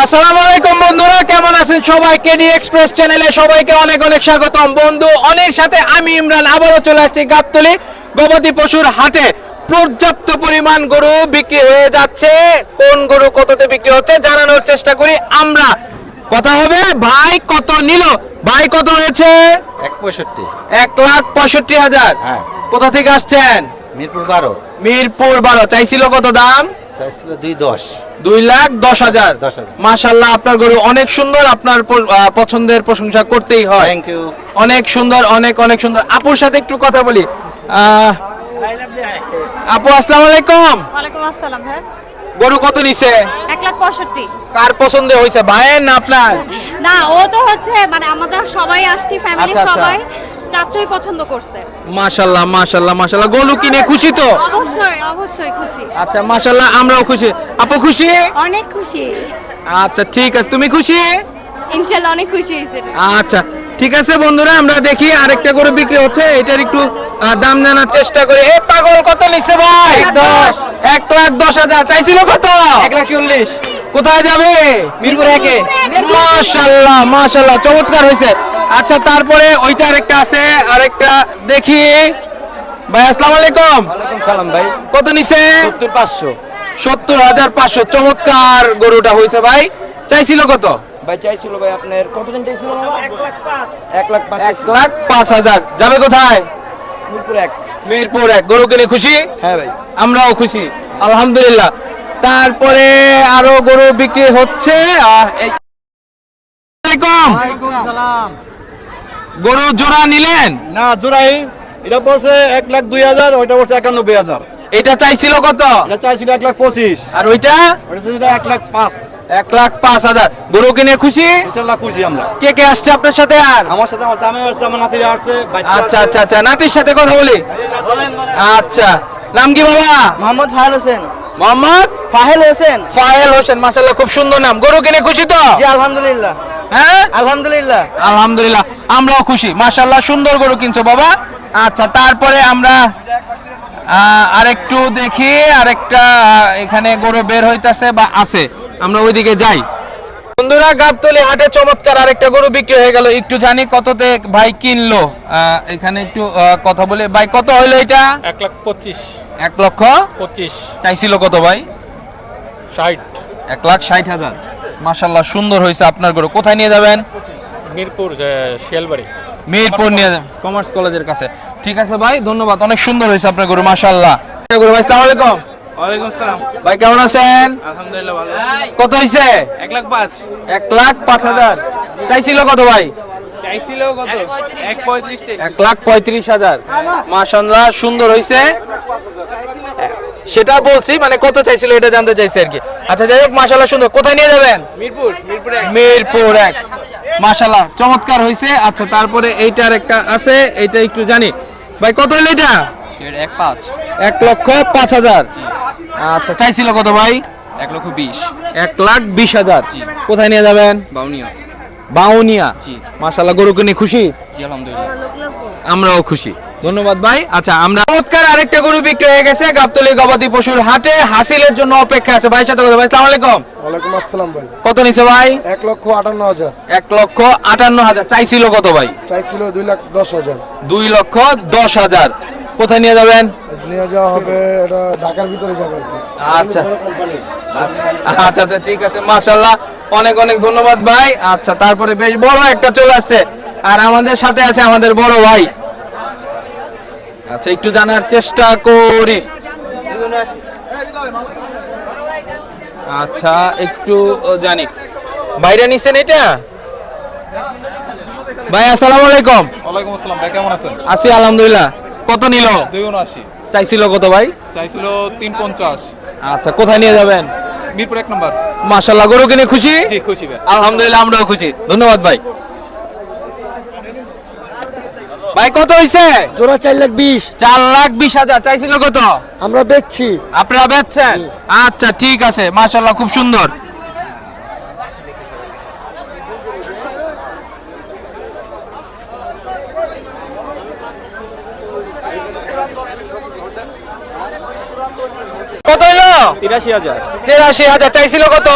আসসালামু আলাইকুম বন্ধুরা কেমন আছেন সবাই? কেডি এক্সপ্রেস চ্যানেলে সবাইকে অনেক অনেক স্বাগতম। বন্ধু অনেক সাথে আমি ইমরান আবারও চলে আসছি গাবতলি গবাদি পশুর হাটে। পর্যাপ্ত পরিমাণ গরু বিক্রি হয়ে যাচ্ছে। কোন গরু কততে বিক্রি হচ্ছে জানানোর চেষ্টা করি আমরা। কথা হবে ভাই কত নিল? ভাই কত হয়েছে? এক পঁয়ষট্টি। এক লাখ পঁয়ষট্টি হাজার। হ্যাঁ। কোথা থেকে আসছেন? মিরপুর বারো। মিরপুর বারো। চাইছিল কত দাম? চাইছিল দুই দশ। দুই লাখ দশ হাজার। দশ হাজার। মাশাল্লাহ আপনার গরু অনেক সুন্দর আপনার পছন্দের প্রশংসা করতেই হয়। থ্যাংক ইউ অনেক সুন্দর অনেক অনেক সুন্দর। আপুর সাথে একটু কথা বলি। আহ, আপু আসসালামু আলাইকুম। ওয়ালাইকুম আসসালাম ভাই। গরু কত নিছে? এক লাখ পঁয়ষট্টি। কার পছন্দে হয়েছে ভাইয়ের না আপনার? না ও তো হচ্ছে মানে আমাদের সবাই আসছি ফ্যামিলি আচ্ছা, আচ্ছা। সবাই। চাচুই পছন্দ করছে। মাশাল্লাহ মাশাল্লাহ মাশাল্লাহ। গরু কিনে খুশি তো? অবশ্যই অবশ্যই খুশি। আচ্ছা মাশাল্লাহ আমরাও খুশি। আপু খুশি? অনেক খুশি। আচ্ছা ঠিক আছে। তুমি খুশি? ইনশাল্লাহ অনেক খুশি হয়েছে। আচ্ছা ঠিক আছে বন্ধুরা আমরা দেখি আরেকটা গরু বিক্রি হচ্ছে। এটার একটু দাম জানার চেষ্টা করি। এ পাগল কত নিচ্ছে ভাই? দশ। এক লাখ দশ হাজার। চাইছিল কত? এক লাখ চল্লিশ। কোথায় যাবে? মিরপুর একে। মাশাল্লাহ মাশাল্লাহ। চমৎকার হয়েছে। আচ্ছা তারপরে ওইটা আরেকটা আছে আরেকটা দেখি। ভাই আসসালামু আলাইকুম। সালাম ভাই। কত নিছে? সত্তর পাঁচশো। সত্তর হাজার পাঁচশো। চমৎকার গরুটা হয়েছে ভাই। চাইছিল কত? ভাই চাইছিল ভাই আপনার কতজন চাইছিল এক লাখ পাঁচ। এক লাখ পাঁচ। হাজার। যাবে কোথায়? মিরপুর এক। মিরপুর এক। গরু কিনে খুশি? হ্যাঁ ভাই। আমরাও খুশি আলহামদুলিল্লাহ। তারপরে আরও গরু বিক্রি হচ্ছে। আলাইকুম। গরু জোড়া নিলেন? না জোড়াই। এটা বলছে এক লাখ দুই হাজার ওইটা বলছে একানব্বই হাজার। এটা চাইছিল কত? এটা চাইছিল এক লাখ পঁচিশ। আর ওইটা? ওইটা চাইছিল এক লাখ পাঁচ। এক লাখ পাঁচ হাজার। গরু কিনে খুশি? ইনশাল্লাহ খুশি আমরা। কে কে আসছে আপনার সাথে আর? আমার সাথে আমার জামাই আসছে আমার নাতিরা আসছে আচ্ছা আচ্ছা আচ্ছা। নাতির সাথে কথা বলি। আচ্ছা। নাম কি বাবা? মোহাম্মদ ফাহেল হোসেন। মোহাম্মদ? ফাহেল হোসেন। ফায়েল হোসেন মাশাল্লাহ খুব সুন্দর নাম। গরু কিনে খুশি তো? জি আলহামদুলিল্লাহ। হ্যাঁ? আলহামদুলিল্লাহ। আলহামদুলিল্লাহ আমরাও খুশি। মাশাল্লাহ সুন্দর গরু কিনছো বাবা। আচ্ছা তারপরে আমরা আরেকটু দেখি আরেকটা এখানে গরু বের হইতাছে বা আছে। আমরা ওইদিকে যাই। বন্ধুরা গাবতলি হাটে চমৎকার আরেকটা গরু বিক্রি হয়ে গেল। একটু জানি কততে ভাই কিনলো। এখানে একটু কথা বলে। ভাই কত হইল এটা? এক লাখ পঁচিশ। এক লক্ষ? পঁচিশ। চাইছিল কত ভাই? ষাট। এক লাখ ষাট হাজার। মাশাল্লাহ সুন্দর হয়েছে আপনার গরু। কোথায় নিয়ে যাবেন? মিরপুর শিয়ালবাড়ি। মিরপুর নিয়ে কমার্স কলেজের কাছে। ঠিক আছে ভাই ধন্যবাদ। অনেক সুন্দর হয়েছে আপনার গরু মাশাল্লাহ গরু ভাই আসসালামু আলাইকুম। ওয়ালাইকুম আসসালাম। ভাই কেমন আছেন? আলহামদুলিল্লাহ ভালো। কত হয়েছে এক লাখ চাইছিল কত ভাই? চাইছিল কত? এক লাখ পঁয়ত্রিশ হাজার। মাশাল্লাহ সুন্দর হয়েছে সেটা বলছি মানে কত চাইছিল এটা জানতে চাইছি আর কি। আচ্ছা যাই হোক মাশাল্লাহ সুন্দর। কোথায় নিয়ে যাবেন? মিরপুর মিরপুর এক। মিরপুর মাশাল্লাহ চমৎকার হয়েছে আচ্ছা তারপরে এইটার একটা আছে এইটা একটু জানি। ভাই কত হলো এটা এক পাঁচ। এক লক্ষ পাঁচ হাজার। আচ্ছা চাইছিল কত ভাই? এক লক্ষ বিশ। এক লাখ বিশ হাজার। কোথায় নিয়ে যাবেন? বাউনিয়া। বাউনিয়া। জি। মাশাল্লাহ গরু কিনে খুশি? জি আলহামদুলিল্লাহ। আমরাও খুশি। ধন্যবাদ ভাই। আচ্ছা আমরা চমৎকার আরেকটা গরু বিক্রি হয়ে গেছে গাবতলি গবাদি পশুর হাটে। হাসিলের জন্য অপেক্ষা আছে। ভাই সাথে কথা ভাই আসসালামু আলাইকুম। ওয়ালাইকুম আসসালাম ভাই। কত নিছে ভাই? এক লক্ষ আটান্ন হাজার। এক লক্ষ আটান্ন হাজার। চাইছিল কত ভাই? চাইছিল দুই লাখ দশ হাজার। দুই লক্ষ দশ হাজার। কোথায় নিয়ে যাবেন? নিয়ে যাওয়া হবে এটা ঢাকার ভিতরে যাবে আচ্ছা আচ্ছা। আচ্ছা আচ্ছা ঠিক আছে। মাশাল্লাহ অনেক অনেক ধন্যবাদ ভাই। আচ্ছা তারপরে বেশ বড় একটা চলে আসছে। আর আমাদের সাথে আছে আমাদের বড় ভাই। আচ্ছা একটু জানার চেষ্টা করি। আচ্ছা একটু জানি। ভাইরা নিছেন এটা? ভাই আসসালামু আলাইকুম। ওয়ালাইকুম আসসালাম ভাই কেমন আছেন? আছি আলহামদুলিল্লাহ। কত নিল? দুই উনআশি চাইছিল কত ভাই? চাইছিল তিন পঞ্চাশ। আচ্ছা কোথায় নিয়ে যাবেন? মিরপুর এক নম্বর। মাশাল্লাহ গরু কিনে খুশি? জি খুশি ভাই। আলহামদুলিল্লাহ আমরাও খুশি। ধন্যবাদ ভাই। ভাই কত হয়েছে জোড়া চার লাখ বিশ। চার লাখ বিশ হাজার চাইছিল কত? আমরা বেচছি। আপনারা বেচছেন? আচ্ছা ঠিক আছে মাশাল্লাহ খুব সুন্দর। কত হইল? তিরাশি হাজার। তেরাশি হাজার চাইছিল কত?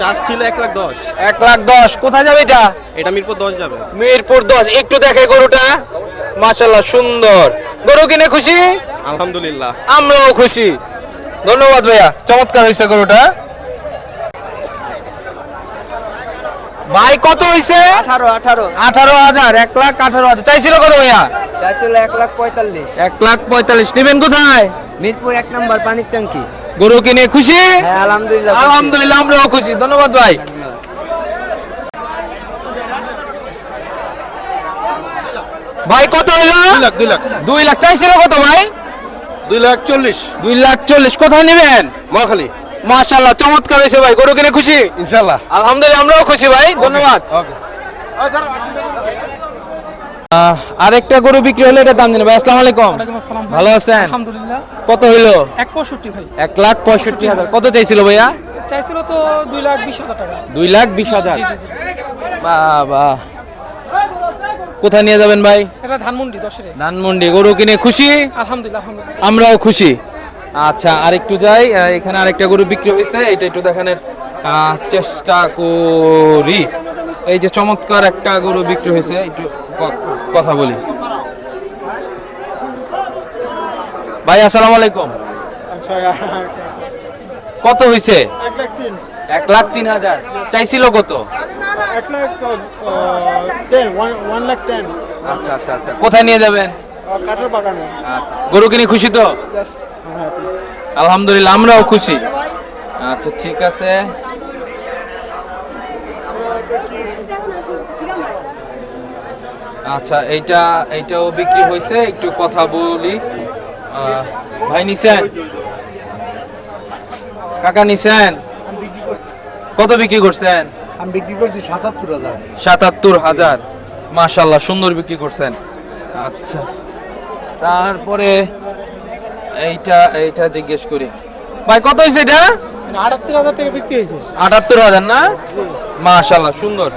চার্জ ছিল এক লাখ দশ। এক লাখ দশ। কোথায় যাবে এটা? এটা মিরপুর দশ যাবে। মিরপুর দশ। একটু দেখে গরুটা। মাশাল্লাহ সুন্দর। গরু কিনে খুশি? আলহামদুলিল্লাহ। আমরাও খুশি। ধন্যবাদ ভাইয়া। চমৎকার হয়েছে গরুটা। ভাই কত হয়েছে আঠারো আঠারো। আঠারো হাজার এক লাখ আঠারো হাজার। চাইছিল কত ভাইয়া? চাইছিল এক লাখ পঁয়তাল্লিশ। এক লাখ পঁয়তাল্লিশ। নেবেন কোথায়? মিরপুর এক নম্বর পানির ট্যাঙ্কি। গরু কিনে খুশি? হ্যাঁ আলহামদুলিল্লাহ আলহামদুলিল্লাহ আমরাও খুশি। ধন্যবাদ ভাই। ভাই কত হইল? দুই লাখ দুই লাখ। দুই লাখ চাইছিল কত ভাই? দুই লাখ চল্লিশ। দুই লাখ চল্লিশ। কোথায় নেবেন? মহাখালী মাশাল্লাহ চমৎকার হয়েছে ভাই। গরু কিনে খুশি? ইনশাল্লাহ আলহামদুলিল্লাহ আমরাও খুশি ভাই। ধন্যবাদ। আরেকটা গরু বিক্রি হলে এটা দাম জানেন ভাই। আসসালামু আলাইকুম। ভালো আছেন? আলহামদুলিল্লাহ। কত হইল? এক পঁয়ষট্টি ভাই। এক লাখ পঁয়ষট্টি হাজার। কত চাইছিল ভাইয়া? চাইছিল তো দুই লাখ বিশ হাজার টাকা। দুই লাখ বিশ হাজার। বাবা কোথায় নিয়ে যাবেন ভাই? এটা ধানমন্ডি দশের। ধানমন্ডি। গরু কিনে খুশি? আলহামদুলিল্লাহ আলহামদুলিল্লাহ। আমরাও খুশি। আচ্ছা আরেকটু যাই। এখানে আরেকটা গরু বিক্রি হয়েছে। এটা একটু দেখানোর চেষ্টা করি। এই যে চমৎকার একটা গরু বিক্রি হয়েছে। একটু কথা বলি। ভাই আসসালামু আলাইকুম। কত হয়েছে এক লাখ তিন হাজার। চাইছিল কত? এক lakh ten one lakh ten আচ্ছা আচ্ছা আচ্ছা। কোথায় নিয়ে যাবেন? কাঠের বাগানে। আচ্ছা। গরু কিনে খুশি তো? আলহামদুলিল্লাহ আমরাও খুশি। আচ্ছা ঠিক আছে। আচ্ছা এইটা এইটাও বিক্রি হয়েছে। একটু কথা বলি। ভাই নিছেন? কাকা নিছেন? কত বিক্রি করছেন? আমি বিক্রি করছি সাতাত্তর হাজার। সাতাত্তর হাজার। মাশাল্লাহ সুন্দর বিক্রি করছেন। আচ্ছা। তারপরে এইটা এইটা জিজ্ঞেস করি। ভাই কত হয়েছে এটা? আটাত্তর হাজার টাকা বিক্রি হয়েছে আটাত্তর হাজার না? মাশাল্লাহ সুন্দর।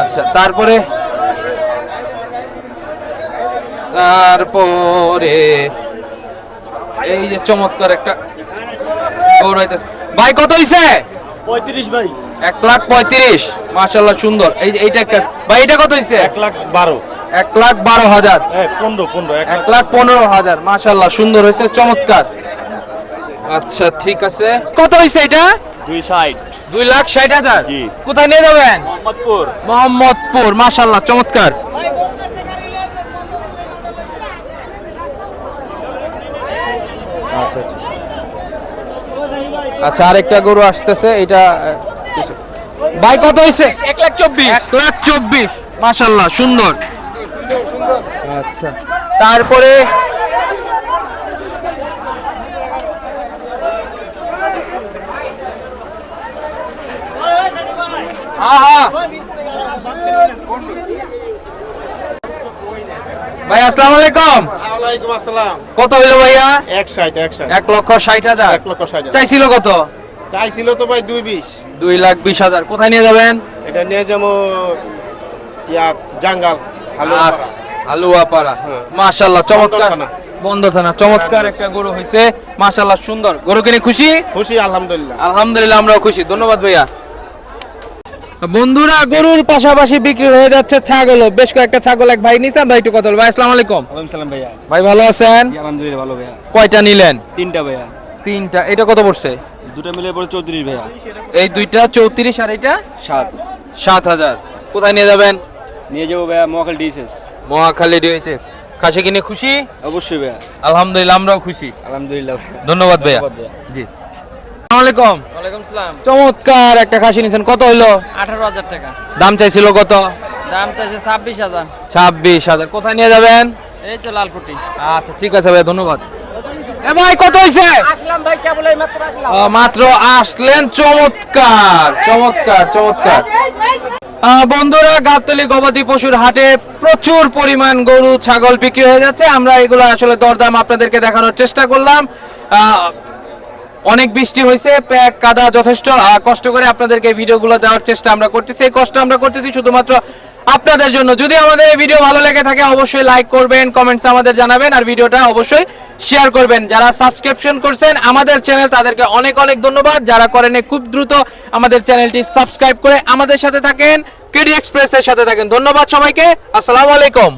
আচ্ছা তারপরে? তারপরে এই যে চমৎকার একটা গরু হইতেছে ভাই কত হয়েছে পঁয়ত্রিশ ভাই। এক লাখ পঁয়ত্রিশ। মাশাল্লাহ সুন্দর। এই এইটা একটা ভাই এটা কত হয়েছে এক লাখ বারো। এক লাখ বারো হাজার। পনেরো পনেরো এক লাখ। পনেরো হাজার। মাশাল্লাহ সুন্দর হয়েছে চমৎকার। আচ্ছা ঠিক আছে। কত হয়েছে এটা? দুই ষাট। দুই লাখ ষাট হাজার। কোথায় নিয়ে যাবেন? মোহাম্মদপুর। মোহাম্মদপুর মাশাল্লাহ চমৎকার। আচ্ছা আচ্ছা। আচ্ছা আরেকটা গরু আসতেছে এটা। ভাই কত হয়েছে এক লাখ চব্বিশ। এক লাখ চব্বিশ। মাশাল্লাহ সুন্দর। আচ্ছা। তারপরে ভাই আসসালামু আলাইকুম। ওয়ালাইকুম আসসালাম। কত হইল ভাইয়া? এক ষাট এক ষাট। এক লক্ষ ষাট হাজার। এক লক্ষ ষাট হাজার। চাইছিল কত? চাইছিল তো ভাই দুই বিশ। দুই লাখ বিশ হাজার। কোথায় নিয়ে যাবেন? এটা নিয়ে যাব ইয়া জাঙ্গাল হ্যালো আচ্ছা হ্যাঁ। মাশাল্লাহ চমৎকার। বন্ধ থানা চমৎকার একটা গরু হয়েছে। মাশাল্লাহ সুন্দর। গরু কিনে খুশি? খুশি আলহামদুলিল্লাহ। আলহামদুলিল্লাহ আমরাও খুশি। ধন্যবাদ ভাইয়া। বন্ধুরা গরুর পাশাপাশি বিক্রি হয়ে যাচ্ছে ছাগল বেশ কয়েকটা ছাগল এক ভাই নিছেন। ভাই একটু কথা বলব ভাই আসসালামু আলাইকুম। সালাম ভাইয়া। ভাই ভালো আছেন? আলহামদুলিল্লাহ ভালো ভাইয়া। কয়টা নিলেন? তিনটা ভাইয়া। তিনটা। এটা কত পড়ছে? দুটো মিলে পরে চৌত্রিশ ভাইয়া। এই দুইটা চৌত্রিশ আর এটা সাত। সাত হাজার। কোথায় নিয়ে যাবেন? নিয়ে যাব ভাইয়া মহাখাল ডিএসএস মহাখালী ডিএইচএস খাসি কিনে খুশি? অবশ্যই ভাইয়া। আলহামদুলিল্লাহ আমরাও খুশি। আলহামদুলিল্লাহ ধন্যবাদ ভাইয়া। ভাইয়া। জি। আসসালামু ওয়ালাইকুম সালাম। চমৎকার একটা খাসি নিছেন। কত হইল? আঠারো হাজার টাকা। দাম চাইছিল কত? দাম চাইছে ছাব্বিশ হাজার। ছাব্বিশ হাজার। কোথায় নিয়ে যাবেন? এই তো লালকুটি। আচ্ছা ঠিক আছে ভাই ধন্যবাদ। এ ভাই কত হইছে? মাত্র আসলেন চমৎকার চমৎকার চমৎকার। বন্ধুরা গাবতলি গবাদি পশুর হাটে প্রচুর পরিমাণ গরু ছাগল বিক্রি হয়ে যাচ্ছে। আমরা এগুলো আসলে দরদাম আপনাদেরকে দেখানোর চেষ্টা করলাম। আহ, অনেক বৃষ্টি হয়েছে প্যাক কাদা যথেষ্ট। কষ্ট করে আপনাদেরকে ভিডিওগুলো দেওয়ার চেষ্টা আমরা করতেছি। এই কষ্ট আমরা করতেছি শুধুমাত্র আপনাদের জন্য। যদি আমাদের এই ভিডিও ভালো লেগে থাকে, অবশ্যই লাইক করবেন কমেন্টস আমাদের জানাবেন, আর ভিডিওটা অবশ্যই শেয়ার করবেন। যারা সাবস্ক্রিপশন করছেন, আমাদের চ্যানেল তাদেরকে অনেক অনেক ধন্যবাদ। যারা করেন খুব দ্রুত আমাদের চ্যানেলটি সাবস্ক্রাইব করে আমাদের সাথে থাকেন। কেডি এক্সপ্রেসের সাথে থাকেন। ধন্যবাদ সবাইকে। আসসালামু আলাইকুম।